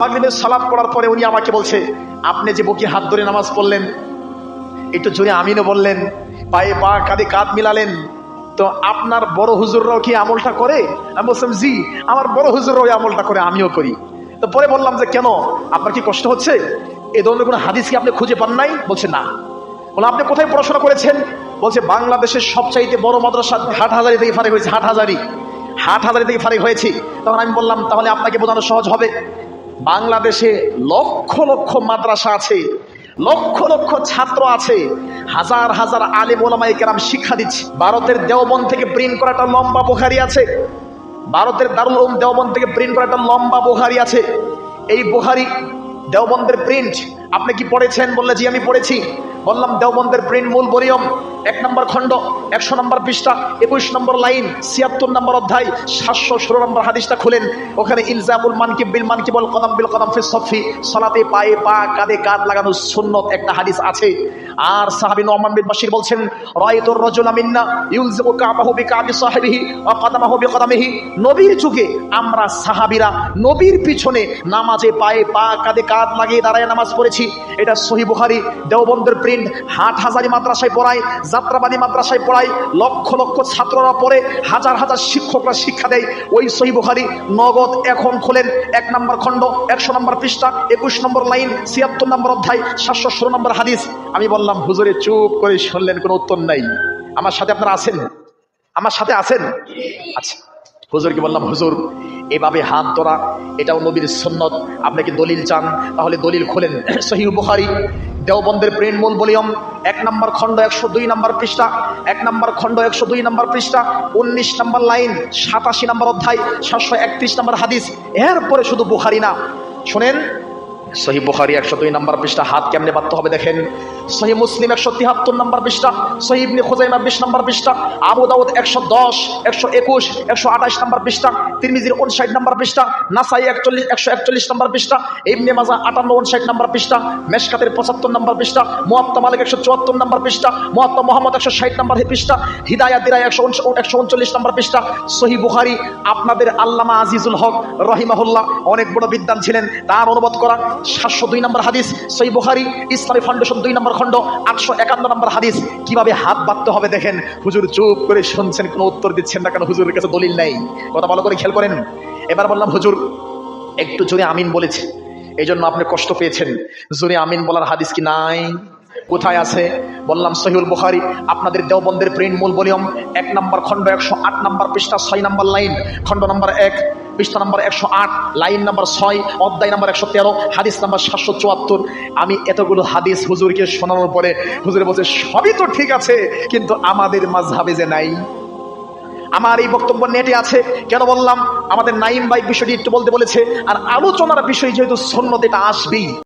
মাগরিবের সালাত পড়ার পরে উনি আমাকে বলছে, আপনি যে বুকে হাত ধরে নামাজ পড়লেন, একটু জোরে আমিনও বললেন, পায়ে পা কাঁধে কাঁধ মিলালেন, তো আপনার বড় হুজুররাও কি আমলটা করে? আমি বলছিলাম, জি, আমার বড় হুজুররাও আমলটা করে, আমিও করি। তো পরে বললাম যে, কেন? আপনার কি কষ্ট হচ্ছে? এ ধরনের কোনো হাদিস কি আপনি খুঁজে পান নাই? বলছে, না। বলে, আপনি কোথায় পড়াশোনা করেছেন? বলছে, বাংলাদেশের সবচাইতে বড় মাদ্রাসা হাট হাজারি থেকে ফারেক হয়েছে, হাট হাজারি। হাট হাজারি থেকে ফারেক হয়েছি। তখন আমি বললাম, তাহলে আপনাকে বোঝানো সহজ হবে। বাংলাদেশে লক্ষ লক্ষ মাদ্রাসা আছে, লক্ষ লক্ষ ছাত্র আছে। হাজার হাজার আলেম ওলামাই কেরাম শিক্ষা দিচ্ছে। ভারতের দেওবন থেকে প্রিন্ট করা একটা লম্বা বোখারি আছে। ভারতের দারুল উলুম দেওবন থেকে প্রিন্ট করা একটা লম্বা বোহারি আছে। এই বোহারি দেওবন্দের প্রিন্ট আপনি কি পড়েছেন? বললে, জি, আমি পড়েছি। বললাম, দেওবন্দের প্রিন্ট মূল বরিয়ম এক নম্বর খণ্ড, একশো নম্বর পৃষ্ঠা, একুশ নম্বর লাইন, ছিয়াত্তর নম্বর অধ্যায়, সাতশো ষোলো নম্বর হাদিসটা খুলেন। ওখানে ইলজামুল মানকিব বিল মানকিবল কদম বিল কদম ফি সফি সলাতে পায়ে পা কাঁধে কাঁধ লাগানো সুন্নত একটা হাদিস আছে। আর সাহাবী নোমান বিন বাশির বলছেন, রায়তুর রাজুলা মিন্না ইউলজিমু কাবাহু বিকাবি সাহিবিহি ওয়া কদামাহু বিকদামিহি। নবীর যুগে আমরা সাহাবীরা নবীর পিছনে নামাজে পায়ে পা কাঁধে কাঁধ লাগিয়ে দাঁড়ায় নামাজ পড়েছি। এটা সহি বুখারী, দেওবন্দের প্রিন্ট হাট হাজারি মাদ্রাসায় পড়ায় যাত্রাবাদী মাদ্রাসায় পড়ায় লক্ষ লক্ষ ছাত্ররা পড়ে, হাজার হাজার শিক্ষকরা শিক্ষা দেয়। ওই সহি বুখারি নগদ এখন খোলেন, এক নম্বর খণ্ড, একশো নম্বর পৃষ্ঠা, একুশ নম্বর লাইন, ছিয়াত্তর নম্বর অধ্যায়, সাতশো ষোলো নম্বর হাদিস। আমি বললাম, হুজুরে, চুপ করে শুনলেন, কোনো উত্তর নাই। আমার সাথে আপনারা আছেন? আমার সাথে আছেন? আচ্ছা। হুজুরকে বললাম, হুজুর, এভাবে হাত ধরা, এটাও নবীর সন্ন্যত আপনি কি দলিল চান? তাহলে দলিল খোলেন। সহি উপহারি দেওবন্দের প্রেম মূল বলিয়ম, এক নম্বর খণ্ড একশো দুই নম্বর পৃষ্ঠা, এক নম্বর খণ্ড একশো দুই নম্বর পৃষ্ঠা, উনিশ নম্বর লাইন, সাতাশি নম্বর অধ্যায়, সাতশো একত্রিশ নম্বর হাদিস। এরপরে শুধু বুহারি না। শোনেন সহি বুখারি একশো দুই নম্বর পৃষ্ঠা হাত কেমনে বাধ্য হবে দেখেন সহি মুসলিম একশো তিয়াত্তর নম্বর পৃষ্ঠা সহি খুজাইমা বিশ নম্বর পৃষ্ঠা আবু দাউদ একশো দশ একশো একুশ একশো আঠাশ নম্বর পৃষ্ঠা তিরমিজির উনষাট নম্বর পৃষ্ঠা নাসাই একচল্লিশ একশো একচল্লিশ নম্বর পৃষ্ঠা ইবনে মাজা আটান্ন উনষাট নম্বর পৃষ্ঠা মেশকাতের পঁচাত্তর নম্বর পৃষ্ঠা মোয়াত্তা মালিক একশো চুয়াত্তর নম্বর পৃষ্ঠা মোয়াত্তা মোহাম্মদ একশো ষাট নম্বর পৃষ্ঠা হিদায়া দিরাই একশো একশো উনচল্লিশ নম্বর পৃষ্ঠা সহি বুখারি আপনাদের আল্লামা আজিজুল হক রহিমাহুল্লাহ অনেক বড় বিদ্যান ছিলেন তার অনুবাদ করা সাতশো দুই নম্বর হাদিস, সহি বুখারি, ইসলামী ফাউন্ডেশন দুই নম্বর খণ্ড, আটশো একান্ন নম্বর হাদিস। কীভাবে হাত বাঁধতে হবে দেখেন, হুজুর চুপ করে শুনছেন, কোনো উত্তর দিচ্ছেন না কেন, হুজুরের কাছে দলিল নেই। কথা ভালো করে খেয়াল করেন। এবার বললাম, হুজুর, একটু জোরে আমিন বলেছে। এই জন্য আপনি কষ্ট পেয়েছেন। জোরে আমিন বলার হাদিস কি নাই? কোথায় আছে? বললাম সহিউল বুখারি, আপনাদের দেওবন্দের প্রিন্ট মূল ভলিউম, এক নম্বর খণ্ড একশো আট নম্বর পৃষ্ঠা, ছয় নম্বর লাইন, খণ্ড নম্বর এক। পৃষ্ঠা নম্বর একশো আট, লাইন নম্বর ছয়, অধ্যায় নম্বর একশো তেরো, হাদিস নম্বর সাতশো চুয়াত্তর। আমি এতগুলো হাদিস হুজুরকে শোনানোর পরে হুজুরে বলছে, সবই তো ঠিক আছে, কিন্তু আমাদের মাঝহাবে যে নাই। আমার এই বক্তব্য নেটে আছে, কেন বললাম? আমাদের নাইম বাইক বিষয়টি একটু বলতে বলেছে, আর আলোচনার বিষয় যেহেতু সন্ন্যত আসবেই।